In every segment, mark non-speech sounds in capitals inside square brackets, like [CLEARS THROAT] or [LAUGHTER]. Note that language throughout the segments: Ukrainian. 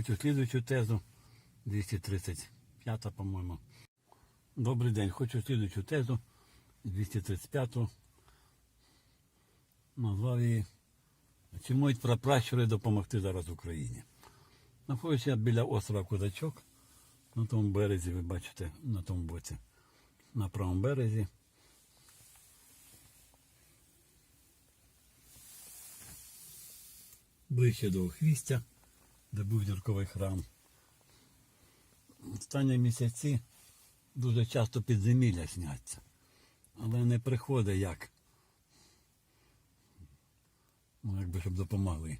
Хочу слідуючу тезу. 235, по-моєму. Добрий день. Хочу слідуючу тезу. 235. Назвав її. Чи можуть прапращури допомогти зараз Україні? Знаходжуся біля острова Кудачок. На тому березі, ви бачите, на тому боці. На правому березі. Ближче до Охвістя, де був зірковий храм. Останні місяці дуже часто підземілля сняться. Але не приходить як. Ну, якби щоб допомогли.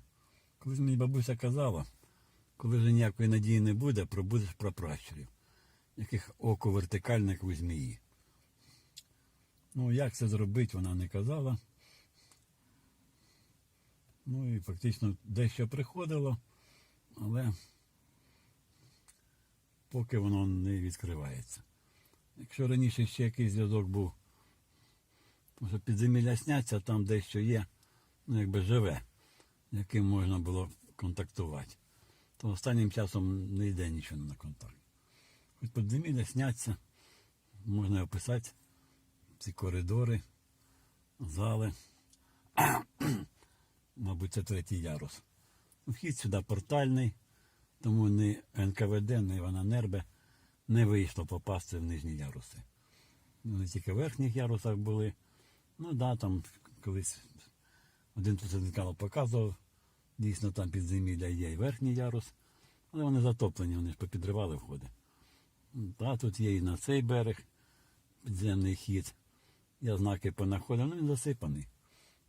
Колись мені бабуся казала, коли вже ніякої надії не буде, пробудеш прапращурів, яких око вертикальне, як у змії. Ну, як це зробити, вона не казала. Ну і фактично дещо приходило, але поки воно не відкривається. Якщо раніше ще якийсь зв'язок був, тому що підземілля сняться, там дещо є, ну якби живе, яким можна було контактувати, то останнім часом не йде нічого на контакт. Хоч підземілля сняться, можна описати ці коридори, зали. [COUGHS] Мабуть, це третій ярус. Вхід сюди портальний, тому ні НКВД, ні Івана Нербе не вийшло попасти в нижні яруси. Вони тільки в верхніх ярусах були. Ну да, там колись один тут показував, дійсно там підземілля є і верхній ярус, але вони затоплені, вони ж попідривали входи. Да, тут є і на цей берег підземний хід. Я знаки понаходив, ну він засипаний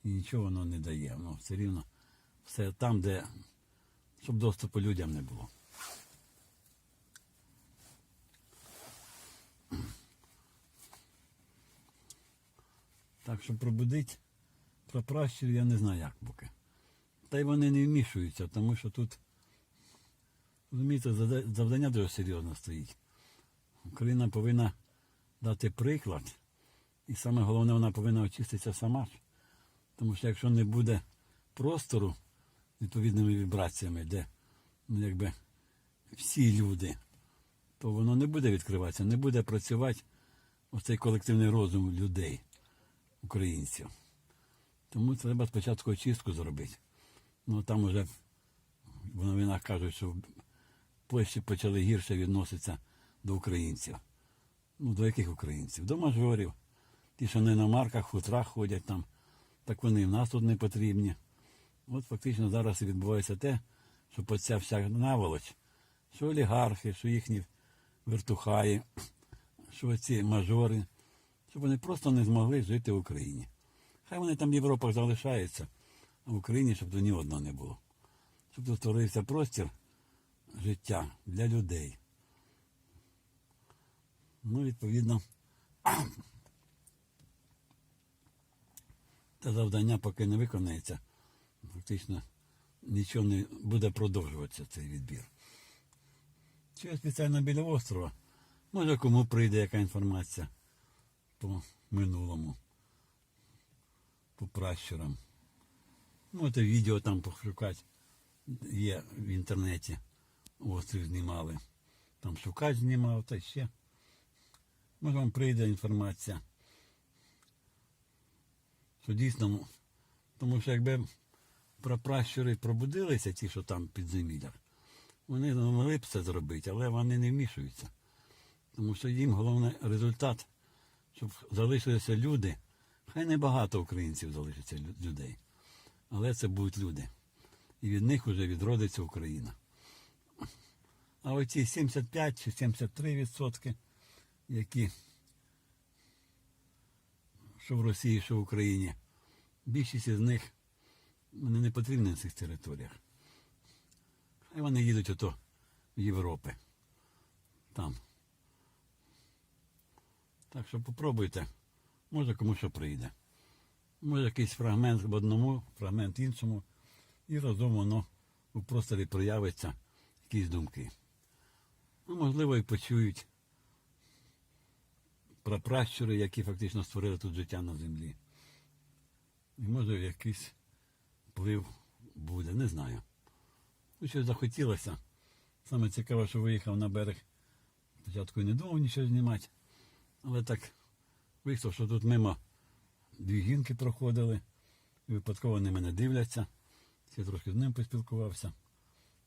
і нічого воно не дає. Воно все рівно все там, де щоб доступу людям не було. Так що пробудить прапращурів я не знаю як поки. Та й вони не вмішуються, тому що тут, розумієте, завдання дуже серйозно стоїть. Україна повинна дати приклад, і саме головне, вона повинна очиститися сама. ж. Тому що якщо не буде простору відповідними вібраціями, де ну, якби всі люди, то воно не буде відкриватися, не буде працювати оцей колективний розум людей, українців. Тому треба спочатку очистку зробити. Ну там вже в новинах кажуть, що в Польщі почали гірше відноситися до українців. Ну, до яких українців? До мажорів. Ті, що не на марках, хутрах ходять там так вони в нас тут не потрібні. От фактично зараз і відбувається те, що оця вся наволоч, що олігархи, що їхні вертухаї, [CLEARS THROAT] що ці мажори, щоб вони просто не змогли жити в Україні. Хай вони там в Європах залишаються, а в Україні, щоб тут ні одного не було. Щоб тут створився простір життя для людей. Ну, відповідно. [CLEARS THROAT] Те завдання поки не виконається, фактично нічого не буде продовжуватися цей відбір. Чи я спеціально біля острова, може кому прийде яка інформація по минулому, по пращурам. Можете відео там пошукати, є в інтернеті, острів знімали. Там шукач знімав та ще. Може вам прийде інформація що дійсно, тому що якби прапращури пробудилися, ті, що там під землях, вони могли б це зробити, але вони не вмішуються. Тому що їм головний результат, щоб залишилися люди. Хай не багато українців залишиться людей, але це будуть люди. І від них вже відродиться Україна. А оці 75 чи 73 відсотки, які що в Росії, що в Україні. Більшість із них вони не потрібні на цих територіях. Хай вони їдуть ото в Європи. Там. Так що попробуйте. Може кому що прийде. Може якийсь фрагмент в одному, фрагмент іншому. І разом воно у просторі проявиться якісь думки. Ну, можливо, і почують прапращури, які фактично створили тут життя на землі. І може якийсь вплив буде, не знаю. Ну, щось захотілося. Саме цікаве, що виїхав на берег. Спочатку і не думав нічого знімати. Але так вийшло, що тут мимо дві жінки проходили. І випадково вони мене дивляться. Я трошки з ним поспілкувався.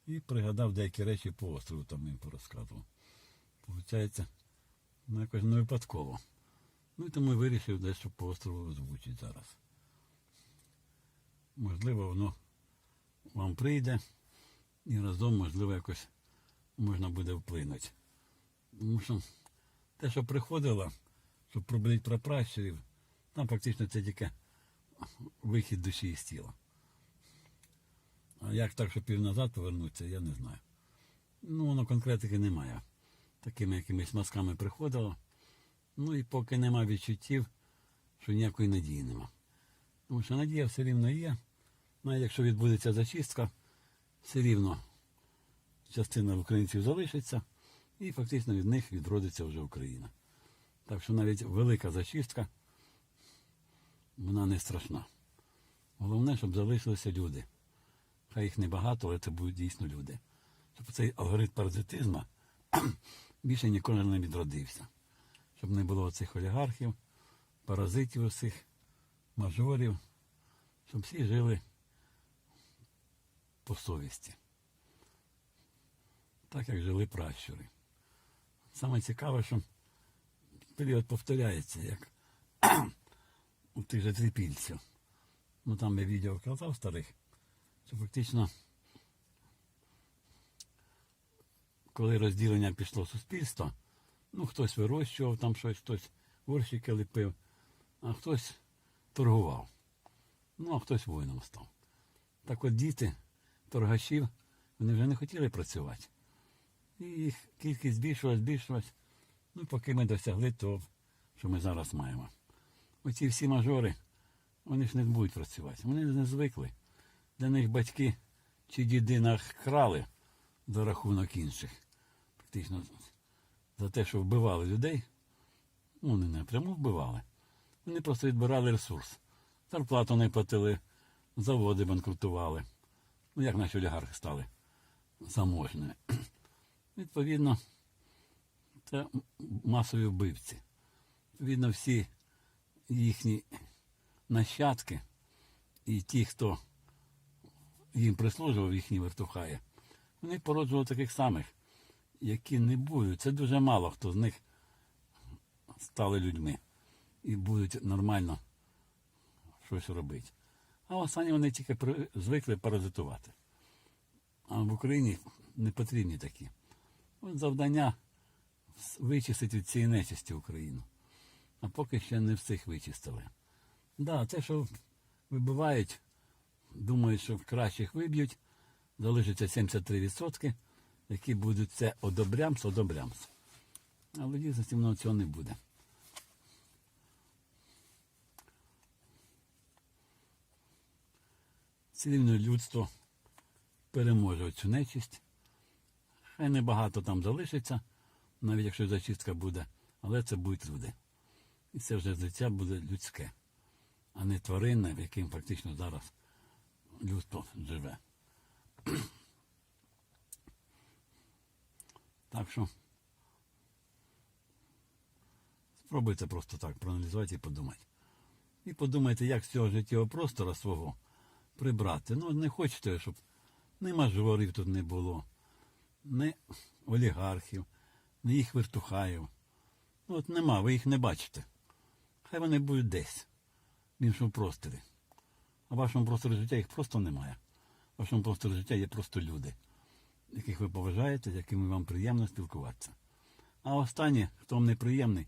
І пригадав деякі речі по острову, там їм порозказував. Получається, ну якось не випадково. Ну і тому вирішив дещо по острову озвучити зараз. Можливо, воно вам прийде і разом, можливо, якось можна буде вплинути. Тому що те, що приходило, щоб пробудити про пращурів, там фактично це тільки вихід душі із тіла. А як так, що пів назад повернутися, я не знаю. Ну, воно конкретики немає. Такими якимись мазками приходило. Ну і поки нема відчуттів, що ніякої надії нема. Тому що надія все рівно є. Навіть якщо відбудеться зачистка, все рівно частина українців залишиться і фактично від них відродиться вже Україна. Так що навіть велика зачистка, вона не страшна. Головне, щоб залишилися люди. Хай їх небагато, але це будуть дійсно люди. Щоб цей алгоритм паразитизму [CLEARS THROAT] більше ніколи не відродився. Щоб не було цих олігархів, паразитів усіх, мажорів, щоб всі жили по совісті. Так як жили пращури. Саме цікаве, що період повторяється, як [CLEARS THROAT] у тих же трипільців. Ну там я відео казав старих, що фактично, коли розділення пішло суспільство, ну хтось вирощував там щось, хтось горщики ліпив, а хтось торгував. Ну, а хтось воїном став. Так от діти, торгашів, вони вже не хотіли працювати. І їх кількість збільшилась, збільшилась. Ну, поки ми досягли того, що ми зараз маємо. Оці всі мажори, вони ж не будуть працювати. Вони не звикли. Для них батьки чи діди нахрали за рахунок інших. Практично за те, що вбивали людей. Ну, не напряму вбивали. Вони просто відбирали ресурс. Зарплату не платили, заводи банкрутували. Ну, як наші олігархи стали заможними. [CLEARS THROAT] Відповідно, це масові вбивці. Відповідно, всі їхні нащадки і ті, хто їм прислужував, їхні вертухаї, вони породжували таких самих, які не будуть. Це дуже мало хто з них стали людьми і будуть нормально щось робити. А останні вони тільки звикли паразитувати. А в Україні не потрібні такі. От завдання вичистити від цієї нечисті Україну. А поки ще не всіх вичистили. Да, те, що вибивають, думають, що кращих виб'ють, залишиться 73%, які будуть це одобрямс, одобрямс. А в дійсності воно цього не буде. Цивільне людство переможе цю нечисть. Хай небагато там залишиться, навіть якщо зачистка буде, але це будуть люди. І це вже життя буде людське, а не тваринне, в яким фактично зараз людство живе. [CLEARS THROAT] Так що спробуйте просто так проаналізувати і подумати. І подумайте, як з цього життєвого простору свого прибрати. Ну, не хочете, щоб ні мажорів тут не було, ні олігархів, ні їх вертухаїв. Ну, от нема, ви їх не бачите. Хай вони будуть десь, в іншому просторі. А в вашому просторі життя їх просто немає. В вашому просторі життя є просто люди, яких ви поважаєте, з якими вам приємно спілкуватися. А останні, хто вам неприємний,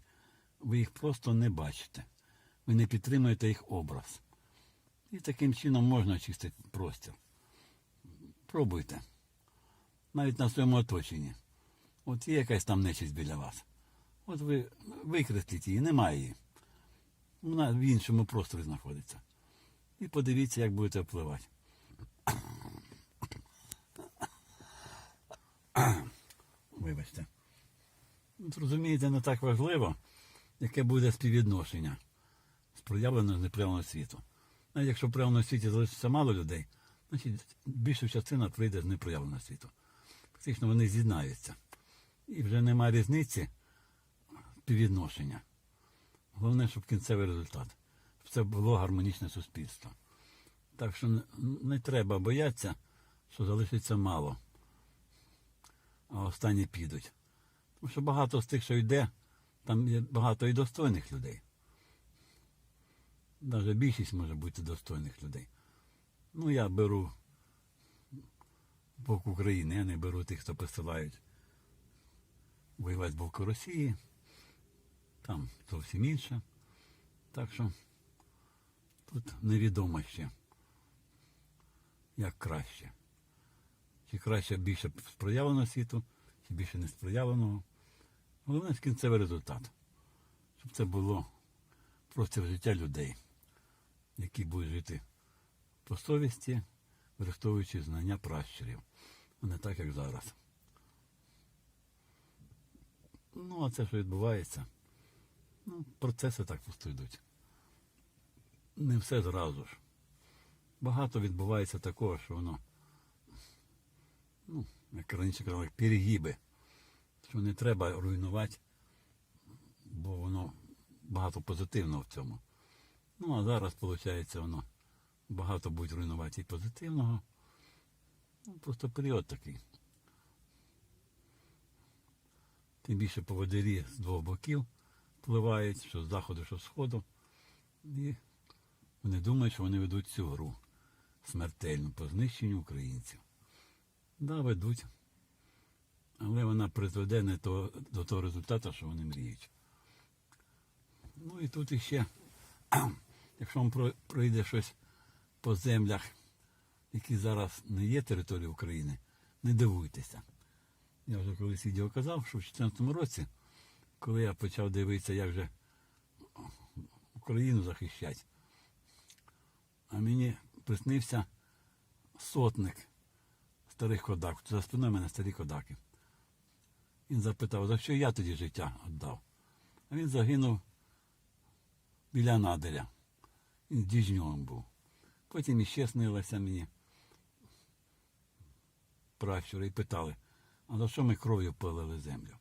ви їх просто не бачите. Ви не підтримуєте їх образ. І таким чином можна очистити простір. Пробуйте. Навіть на своєму оточенні. От є якась там нечисть біля вас. От ви викресліть її, немає її. Вона в іншому просторі знаходиться. І подивіться, як будете впливати. Вибачте. От розумієте, не так важливо, яке буде співвідношення з проявленого з неприявленого світу. Якщо в проявленому світі залишиться мало людей, значить більша частина прийде з непроявленого світу. Фактично вони з'єднаються. І вже немає різниці співвідношення. Головне, щоб кінцевий результат. Щоб це було гармонічне суспільство. Так що не треба боятися, що залишиться мало, а останні підуть. Тому що багато з тих, що йде, там є багато і достойних людей. Навіть більшість може бути достойних людей. Ну, я беру боку України, я не беру тих, хто посилають воювати з боку Росії. Там зовсім інше. Так що тут невідомо ще, як краще. Чи краще більше з проявленого світу, чи більше не з проявленого. Головне кінцевий результат. Щоб це було простір життя людей, які будуть жити по совісті, використовуючи знання пращурів, а не так, як зараз. Ну, а це що відбувається? Ну, процеси так просто йдуть. Не все зразу ж. Багато відбувається такого, що воно, ну, як раніше казали, перегіби. Що не треба руйнувати, бо воно багато позитивного в цьому. Ну, а зараз, виходить, воно багато буде руйнувати і позитивного. Ну, просто період такий. Тим більше поводирі з двох боків впливають, що з заходу, що з сходу. І вони думають, що вони ведуть цю гру смертельну по знищенню українців. Да, ведуть. Але вона призведе не то, до того результату, що вони мріють. Ну і тут іще, якщо вам пройде щось по землях, які зараз не є територією України, не дивуйтеся. Я вже колись відео казав, що в 2014 році, коли я почав дивитися, як же Україну захищати, а мені приснився сотник старих кодак. За спиною мене старі кодаки. Він запитав, за що я тоді життя віддав. А він загинув біля наделя. Він діжньовим був. Потім іще снилося мені пращури і питали, а за що ми кров'ю полили землю?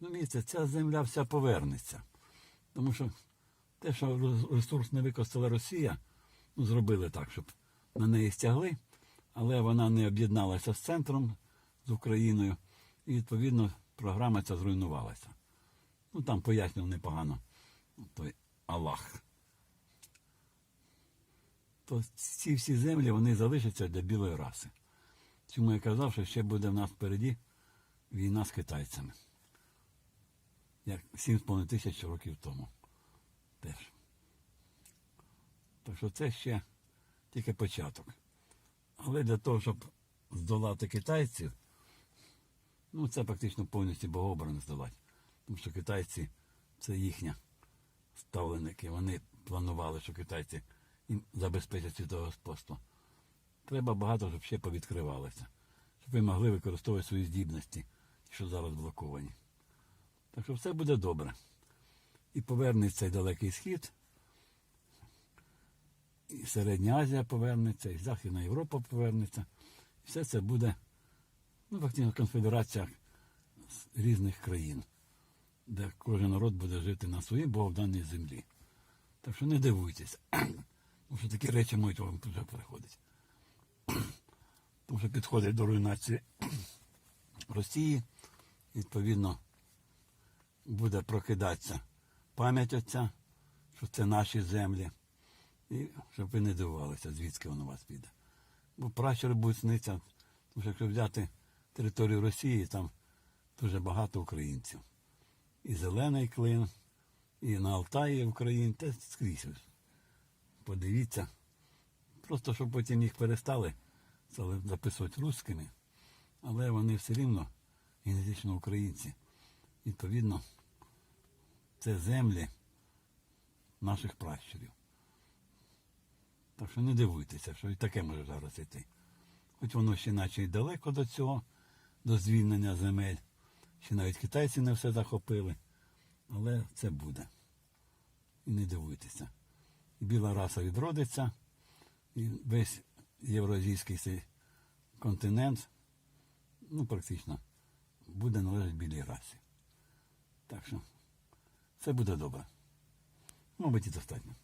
Ну, місце, ця земля вся повернеться. Тому що те, що ресурс не використала Росія, ну, зробили так, щоб на неї стягли, але вона не об'єдналася з центром, з Україною, і відповідно програма ця зруйнувалася. Ну там пояснював непогано той Аллах. То ці всі землі вони залишаться для білої раси. Чому я казав, що ще буде в нас впереді війна з китайцями. Як 7,5 тисяч років тому. Теж. Так що це ще тільки початок. Але для того, щоб здолати китайців, ну це практично повністю богообрано здолати. Тому що китайці це їхня ставленики. Вони планували, що китайці їм забезпечать світове господство. Треба багато, щоб ще повідкривалося, щоб ви могли використовувати свої здібності, що зараз блоковані. Так що все буде добре. І повернеться цей далекий схід, і Середня Азія повернеться, і Західна Європа повернеться. І все це буде, ну, фактично, конфедерація різних країн, де кожен народ буде жити на своїй богоданій землі. Так що не дивуйтесь, тому що такі речі можуть вам вже приходити. [CLEARS THROAT] Тому що підходить до руйнації [CLEARS THROAT] Росії, відповідно, буде прокидатися пам'ять отця, що це наші землі. І щоб ви не дивувалися, звідки воно вас піде. Бо пращури будуть сниться, тому що якщо взяти територію Росії, там дуже багато українців. І зелений клин, і на Алтаї Україн, те скрізь. Подивіться. Просто щоб потім їх перестали записувати русскими, але вони все рівно генетично українці. Відповідно, це землі наших пращурів. Так що не дивуйтеся, що і таке може зараз йти. Хоч воно ще наче й далеко до цього, до звільнення земель. Ще навіть китайці не все захопили. Але це буде. І не дивуйтеся. Біла раса відродиться, і весь євразійський континент, ну, практично, буде належати білій расі. Так що це буде добре. Мабуть, і достатньо.